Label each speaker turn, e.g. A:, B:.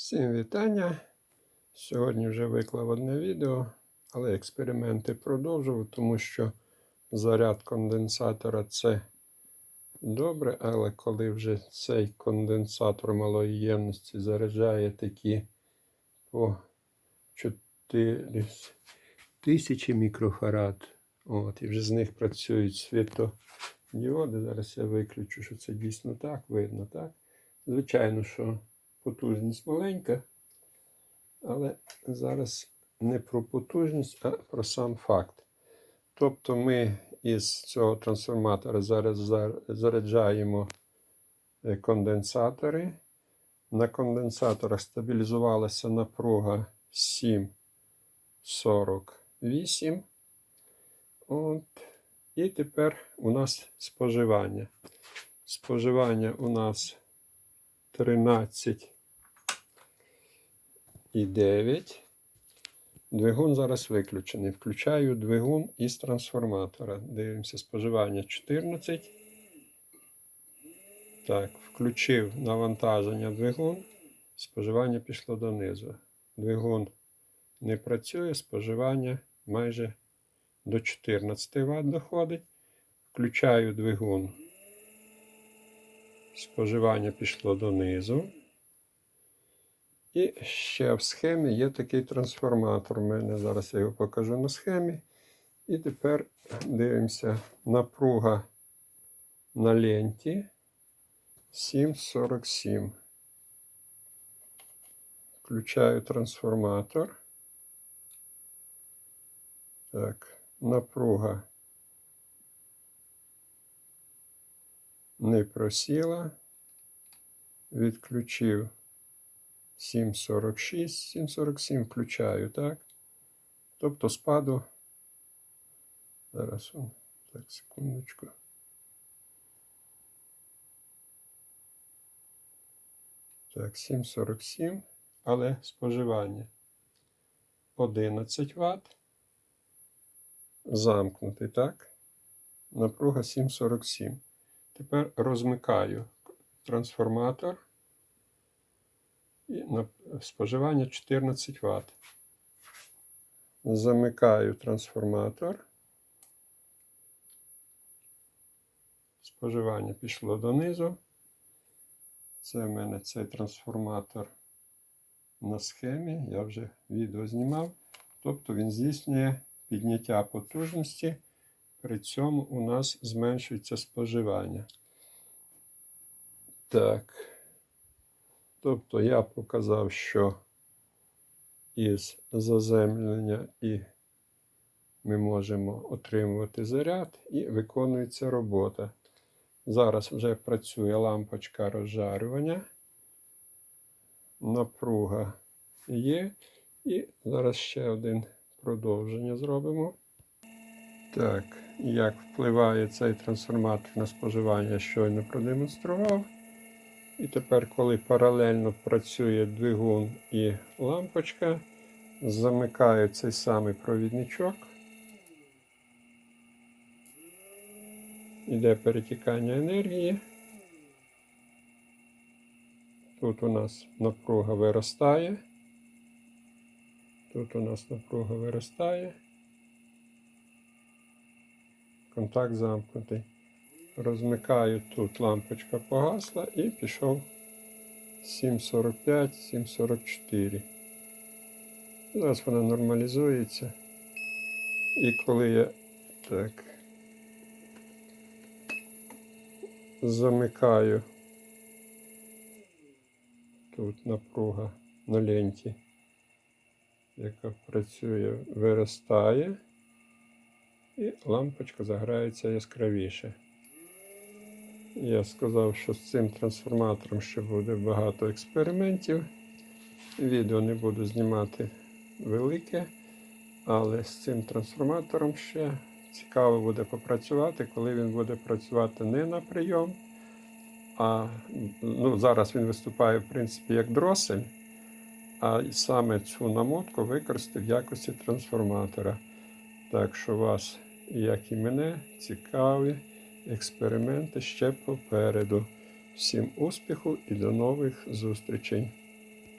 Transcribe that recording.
A: Всім вітання. Сьогодні вже виклав одне відео, але експерименти продовжував, тому що заряд конденсатора це добре, але коли вже цей конденсатор малої ємності заряджає такі по 4 тисячі мікрофарад, от, і вже з них працюють світодіоди. Зараз я виключу, що це дійсно так, видно, так? Звичайно, що потужність маленька, але зараз не про потужність, а про сам факт. Тобто ми із цього трансформатора зараз заряджаємо е, конденсатори. На конденсаторах стабілізувалася напруга 7,48. От. І тепер у нас споживання. Споживання у нас 13 і 9. Двигун зараз виключений. Включаю двигун із трансформатора. Дивимося споживання 14. Так, включив навантаження двигун. Споживання пішло донизу. Двигун не працює, споживання майже до 14 Вт доходить. Включаю двигун споживання пішло донизу. І ще в схемі є такий трансформатор. У мене зараз я його покажу на схемі. І тепер дивимося напруга на ленті 747. Включаю трансформатор. Так, напруга не просіла. Відключив 7.46, 7.47 включаю, так? Тобто спаду. Зараз он, так, секундочку. Так, 7.47, але споживання 11 Вт. Замкнутий, так? Напруга 7.47. Тепер розмикаю трансформатор і на споживання 14 Вт. Замикаю трансформатор. Споживання пішло донизу. Це в мене цей трансформатор на схемі. Я вже відео знімав. Тобто він здійснює підняття потужності. При цьому у нас зменшується споживання. Так. Тобто я показав, що із заземлення і ми можемо отримувати заряд і виконується робота. Зараз вже працює лампочка розжарювання. Напруга є. І зараз ще один продовження зробимо. Так, як впливає цей трансформатор на споживання, щойно продемонстрував. І тепер, коли паралельно працює двигун і лампочка, замикаю цей самий провідничок. Іде перетікання енергії. Тут у нас напруга виростає. Тут у нас напруга виростає. Контакт замкнутий. Розмикаю тут лампочка погасла і пішов 7,45, 7,44. Зараз вона нормалізується. І коли я так замикаю тут напруга на ленті, яка працює, виростає. І лампочка заграється яскравіше. Я сказав, що з цим трансформатором ще буде багато експериментів. Відео не буду знімати велике, але з цим трансформатором ще цікаво буде попрацювати, коли він буде працювати не на прийом, а ну, зараз він виступає, в принципі, як дросель, а саме цю намотку використати в якості трансформатора. Так що вас, як і мене, цікаві експерименти ще попереду. Всім успіху і до нових зустрічей!